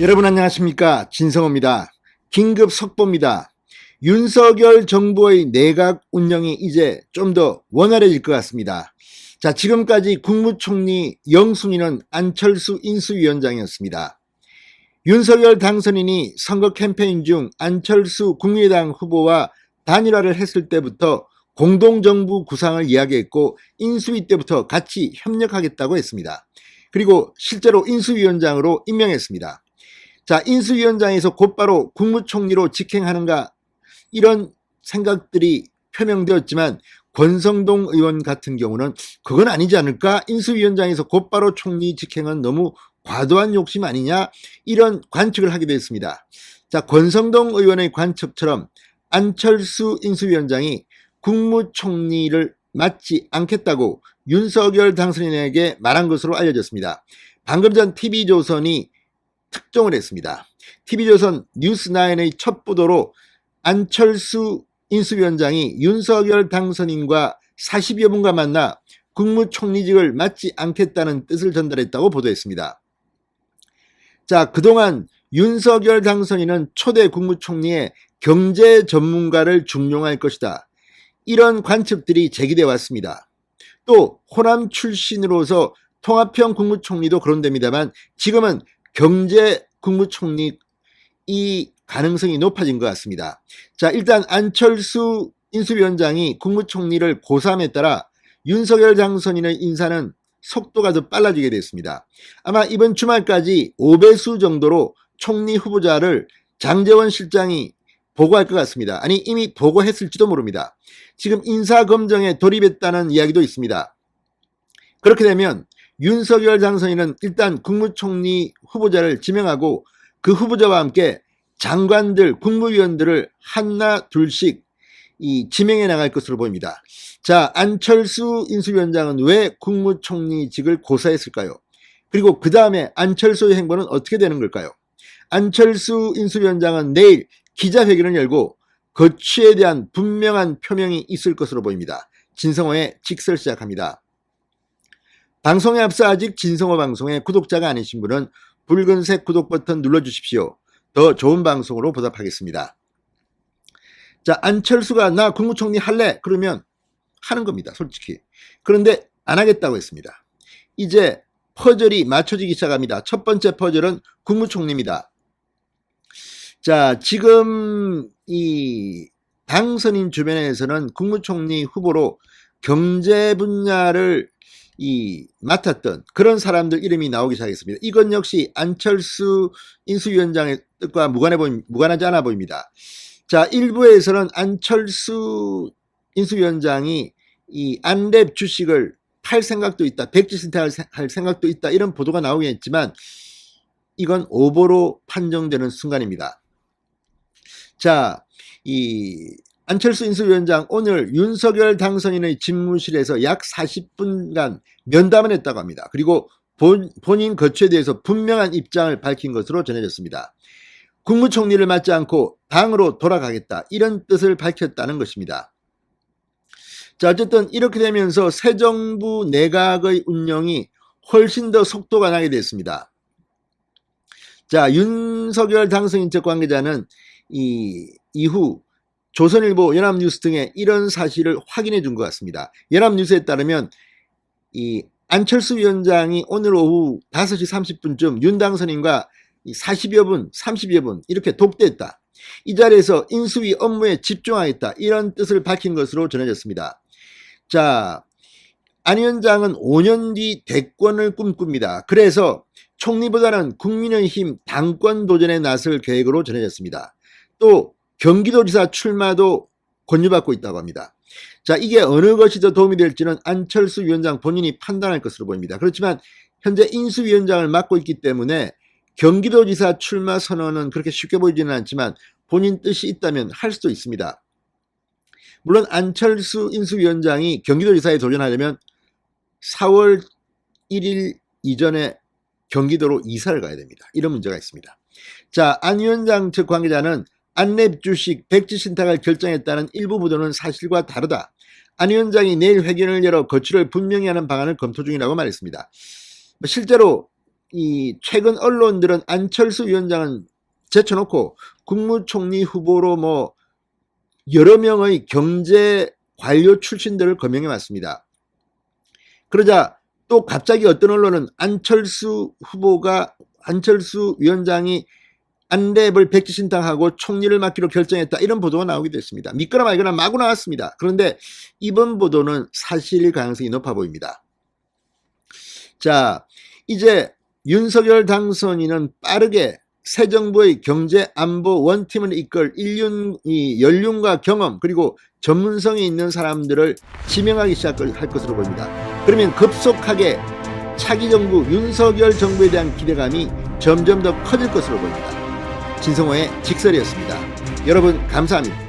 여러분 안녕하십니까 진성호입니다. 긴급 속보입니다. 윤석열 정부의 내각 운영이 이제 좀 더 원활해질 것 같습니다. 자 지금까지 국무총리 영순위는 안철수 인수위원장이었습니다. 윤석열 당선인이 선거 캠페인 중 안철수 국민의당 후보와 단일화를 했을 때부터 공동정부 구상을 이야기했고 인수위 때부터 같이 협력하겠다고 했습니다. 그리고 실제로 인수위원장으로 임명했습니다. 자, 인수위원장에서 곧바로 국무총리로 직행하는가 이런 생각들이 표명되었지만 권성동 의원 같은 경우는 그건 아니지 않을까? 인수위원장에서 곧바로 총리 직행은 너무 과도한 욕심 아니냐? 이런 관측을 하게 됐습니다. 자, 권성동 의원의 관측처럼 안철수 인수위원장이 국무총리를 맡지 않겠다고 윤석열 당선인에게 말한 것으로 알려졌습니다. 방금 전 TV조선이 특종을 했습니다. TV조선 뉴스9의 첫 보도로 안철수 인수위원장이 윤석열 당선인과 40여 분과 만나 국무총리직을 맡지 않겠다는 뜻을 전달했다고 보도했습니다. 자, 그동안 윤석열 당선인은 초대 국무총리의 경제 전문가를 중용할 것이다. 이런 관측들이 제기돼 왔습니다. 또 호남 출신으로서 통합형 국무총리도 그런답니다만 지금은 경제 국무총리 이 가능성이 높아진 것 같습니다. 자, 일단 안철수 인수위원장이 국무총리를 고3에 따라 윤석열 당선인의 인사는 속도가 더 빨라지게 됐습니다. 아마 이번 주말까지 5배수 정도로 총리 후보자를 장재원 실장이 보고할 것 같습니다. 아니, 이미 보고했을지도 모릅니다. 지금 인사검증에 돌입했다는 이야기도 있습니다. 그렇게 되면 윤석열 당선인은 일단 국무총리 후보자를 지명하고 그 후보자와 함께 장관들, 국무위원들을 하나 둘씩 이 지명해 나갈 것으로 보입니다. 자, 안철수 인수위원장은 왜 국무총리직을 고사했을까요? 그리고 그 다음에 안철수의 행보는 어떻게 되는 걸까요? 안철수 인수위원장은 내일 기자회견을 열고 거취에 대한 분명한 표명이 있을 것으로 보입니다. 진성호의 직설 시작합니다. 방송에 앞서 아직 진성호 방송의 구독자가 아니신 분은 붉은색 구독 버튼 눌러주십시오. 더 좋은 방송으로 보답하겠습니다. 자, 안철수가 나 국무총리 할래? 그러면 하는 겁니다. 솔직히. 그런데 안 하겠다고 했습니다. 이제 퍼즐이 맞춰지기 시작합니다. 첫 번째 퍼즐은 국무총리입니다. 자, 지금 이 당선인 주변에서는 국무총리 후보로 경제 분야를 이 맡았던 그런 사람들 이름이 나오기 시작했습니다. 이건 역시 안철수 인수위원장의 뜻과 무관해 보임, 무관하지 않아 보입니다. 자, 일부에서는 안철수 인수위원장이 이 안랩 주식을 팔 생각도 있다, 백지신탁 할 생각도 있다 이런 보도가 나오긴 했지만 이건 오보로 판정되는 순간입니다. 자, 이 안철수 인수위원장 오늘 윤석열 당선인의 집무실에서 약 40분간 면담을 했다고 합니다. 그리고 본, 본인 거취에 대해서 분명한 입장을 밝힌 것으로 전해졌습니다. 국무총리를 맡지 않고 당으로 돌아가겠다 이런 뜻을 밝혔다는 것입니다. 자 어쨌든 이렇게 되면서 새 정부 내각의 운영이 훨씬 더 속도가 나게 됐습니다. 자 윤석열 당선인 측 관계자는 이 이후 조선일보, 연합뉴스 등의 이런 사실을 확인해 준 것 같습니다. 연합뉴스에 따르면 이 안철수 위원장이 오늘 오후 5시 30분쯤 윤 당선인과 40여 분, 30여 분 이렇게 독대했다. 이 자리에서 인수위 업무에 집중하겠다. 이런 뜻을 밝힌 것으로 전해졌습니다. 자, 안 위원장은 5년 뒤 대권을 꿈꿉니다. 그래서 총리보다는 국민의힘 당권 도전에 나설 계획으로 전해졌습니다. 또 경기도지사 출마도 권유받고 있다고 합니다. 자, 이게 어느 것이 더 도움이 될지는 안철수 위원장 본인이 판단할 것으로 보입니다. 그렇지만 현재 인수위원장을 맡고 있기 때문에 경기도지사 출마 선언은 그렇게 쉽게 보이지는 않지만 본인 뜻이 있다면 할 수도 있습니다. 물론 안철수 인수위원장이 경기도지사에 도전하려면 4월 1일 이전에 경기도로 이사를 가야 됩니다. 이런 문제가 있습니다. 자, 안 위원장 측 관계자는 안랩 주식 백지 신탁을 결정했다는 일부 보도는 사실과 다르다. 안 위원장이 내일 회견을 열어 거취를 분명히 하는 방안을 검토 중이라고 말했습니다. 실제로 이 최근 언론들은 안철수 위원장은 제쳐놓고 국무총리 후보로 뭐 여러 명의 경제 관료 출신들을 거명해 왔습니다. 그러자 또 갑자기 어떤 언론은 안철수 후보가 안철수 위원장이 안랩을 백지신당하고 총리를 맡기로 결정했다 이런 보도가 나오게 됐습니다. 믿거나 말거나 마구 나왔습니다. 그런데 이번 보도는 사실 가능성이 높아 보입니다. 자 이제 윤석열 당선인은 빠르게 새 정부의 경제 안보 원팀을 이끌 인륜, 이 연륜과 경험 그리고 전문성이 있는 사람들을 지명하기 시작할 것으로 보입니다. 그러면 급속하게 차기 정부 윤석열 정부에 대한 기대감이 점점 더 커질 것으로 보입니다. 진성호의 직설이었습니다. 여러분 감사합니다.